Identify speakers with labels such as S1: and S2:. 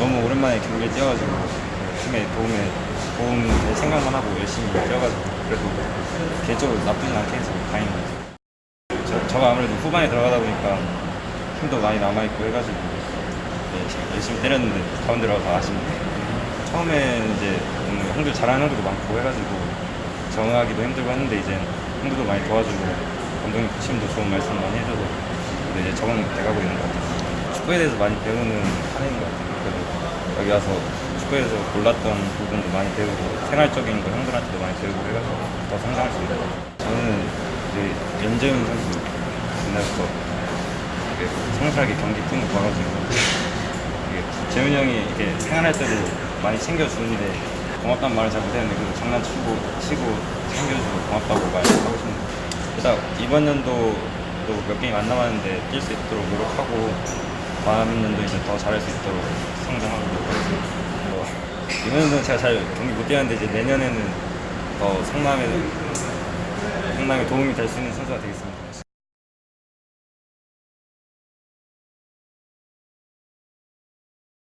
S1: 너무 오랜만에 경기에 뛰어가지고 팀에 도움에 도움 될 생각만 하고 열심히 뛰어가지고 그래도 개인적으로 나쁘진 않게 해서 다행인 것 같아요. 저, 저가 아무래도 후반에 들어가다 보니까 힘도 많이 남아있고 해가지고 네, 열심히 때렸는데 가운데로 가서 아쉽네요. 처음에 이제 형들 잘하는 형들도 많고 해가지고 적응하기도 힘들고 했는데 이제 형들도 많이 도와주고 감독님 코치님도 좋은 말씀 많이 해줘서 이제 적응돼가고 있는 것 같아요. 축구에 대해서 많이 배우는 한 해인 것 같아요. 그래도 여기 와서 축구에서 몰랐던 부분도 많이 배우고 생활적인 거 형들한테도 많이 배우고 해가지고 더 성장할 수 있는 것 같아요. 저는 이제 연재훈 선수 옛날부터 성실하게 경기 뛰는 거 봐가지고 이게 재훈이 형이 이렇게 생활할 때도 많이 챙겨주는데 고맙다는 말을 잘 못했는데 그래도 장난치고 치고 챙겨주고 고맙다고 말하고 싶네요. 일단 이번 연도도 몇 게임 안 남았는데 뛸 수 있도록 노력하고 다음 연도 이제 더 잘할 수 있도록 성장하고. 뭐, 이번 연도는 제가 잘 경기 못 뛰었는데 이제 내년에는 더 성남에 성남에 도움이 될 수 있는 선수가 되겠습니다.